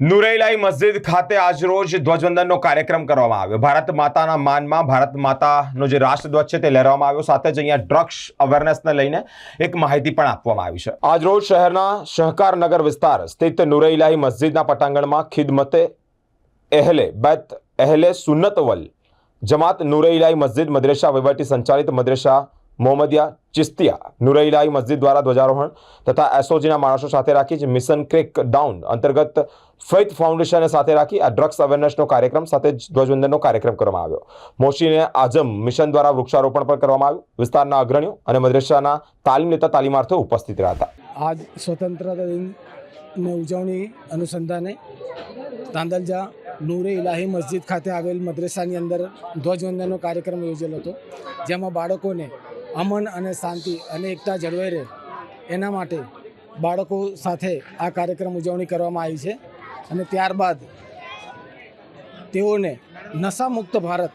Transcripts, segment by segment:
નુરેલાઈ મસ્જિદ ખાતે આજરોજ ધ્વજવંદનનો કાર્યક્રમ કરવામાં આવ્યો. ભારત માતાના માનમાં ભારત માતાનો જે રાષ્ટ્રધ્વજ છે તે લહેરાવવામાં આવ્યો. સાથે જ અહીંયા ડ્રગ્સ અવેરનેસને લઈને એક માહિતી પણ આપવામાં આવી છે. આજરોજ શહેરના સહકારનગર વિસ્તાર સ્થિત નુરેલાઈ મસ્જિદના પટાંગણમાં ખિદમતે એહલે બેત એહલે સુન્નતવલ જમાત નુરેલાઈ મસ્જિદ મદ્રેસા વહીવટી સંચાલિત મદ્રેસા મોહમ્મદિયા ચિસ્તિયા નુરઈલાઈ મસ્જિદ દ્વારા ધ્વજારોહણ તથા એસઓજીના માણસો સાથે રાખી જ મિશન ક્રેક ડાઉન અંતર્ગત ફેથ ફાઉન્ડેશનને સાથે રાખી આ ડ્રગ્સ અવેરનેસનો કાર્યક્રમ સાથે જ ધ્વજવંદનનો કાર્યક્રમ કરવામાં આવ્યો. મોશીને આઝમ મિશન દ્વારા વૃક્ષારોપણ પણ કરવામાં આવ્યું. વિસ્તારના અગ્રણીઓ અને મદ્રેસાના તાલીમ લેતા તાલીમાર્થીઓ ઉપસ્થિત રહ્યા હતા. આજ સ્વતંત્રતા દિનની ઉજવણી અનુસંધાને તાંદલજા નૂરે ઇલાહી મસ્જિદ ખાતે આવેલ મદ્રેસાની અંદર ધ્વજવંદનનો કાર્યક્રમ યોજેલો હતો, જેમાં બાળકોને અમન અને શાંતિ અને એકતા જળવાઈ રહે એના માટે બાળકો સાથે આ કાર્યક્રમ ઉજવણી કરવામાં આવી છે. અને ત્યારબાદ તેઓને નશામુક્ત ભારત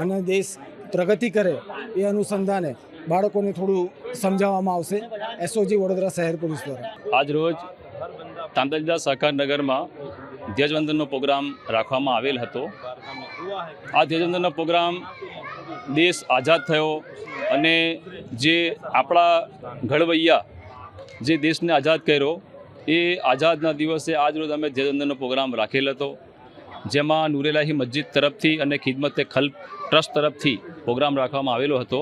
અને દેશ પ્રગતિ કરે એ અનુસંધાને બાળકોને થોડું સમજાવવામાં આવશે. એસઓજી વડોદરા શહેર પોલીસ દ્વારા. આજ રોજ તાંદલજા સહકારનગરમાં ધ્વજવંદનનો પ્રોગ્રામ રાખવામાં આવેલ હતો. આ ધ્વજવંદનનો પ્રોગ્રામ દેશ આઝાદ થયો. અને જે આપણા ઘડવૈયા જે દેશને આઝાદ કર્યો, એ આઝાદના દિવસે આજ રોજ અમે ધ્વજવંદનનો પ્રોગ્રામ રાખેલ હતો, જેમાં નુરેલાહી મસ્જિદ તરફથી અને ખિદમતે ખલ ટ્રસ્ટ તરફથી પ્રોગ્રામ રાખવામાં આવેલો હતો.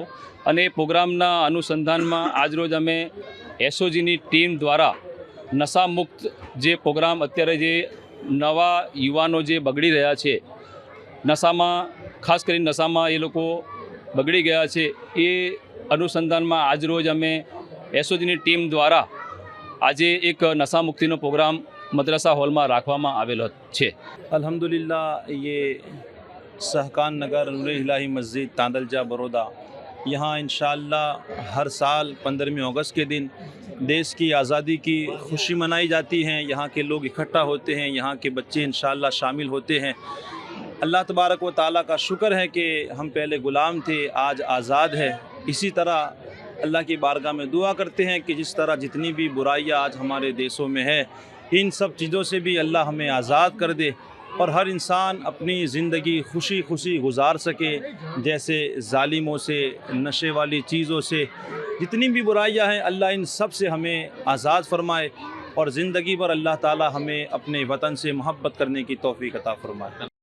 અને એ પ્રોગ્રામના અનુસંધાનમાં આજરોજ અમે એસઓજીની ટીમ દ્વારા નશામુક્ત જે પ્રોગ્રામ અત્યારે જે નવા યુવાનો જે બગડી રહ્યા છે, નશામાં, ખાસ કરીને નશામાં એ લોકો બગડી ગયા છે એ અનુસંધાનમાં આજરોજ અમે એસઓજીની ટીમ દ્વારા આજે એક નશામુક્તિનો પ્રોગ્રામ મદ્રસા હોલમાં રાખવામાં આવેલો છે अल्हम्दुलिल्लाह ये सहकान नगर नूर इलाही मस्जिद तांदलजा बड़ौदा यहाँ इन हर साल पंद्रहवीं अगस्त के दिन देश की आज़ादी की खुशी मनाई जाती है यहाँ के लोग इकट्ठा होते हैं यहाँ के बच्चे इन शामिल होते हैं اللہ تبارک و تعالیٰ کا شکر ہے کہ ہم پہلے غلام تھے، آج آزاد ہے۔ اسی طرح اللہ کی بارگاہ میں دعا کرتے ہیں کہ جس طرح جتنی بھی برائیاں آج ہمارے دیسوں میں ہے ان سب چیزوں سے بھی اللہ ہمیں آزاد کر دے اور ہر انسان اپنی زندگی خوشی خوشی گزار سکے۔ جیسے ظالموں سے، نشے والی چیزوں سے جتنی بھی برائیاں ہیں، اللہ ان سب سے ہمیں آزاد فرمائے اور زندگی پر اللہ تعالی ہمیں اپنے وطن سے محبت کرنے کی توفیق عطا فرمائے۔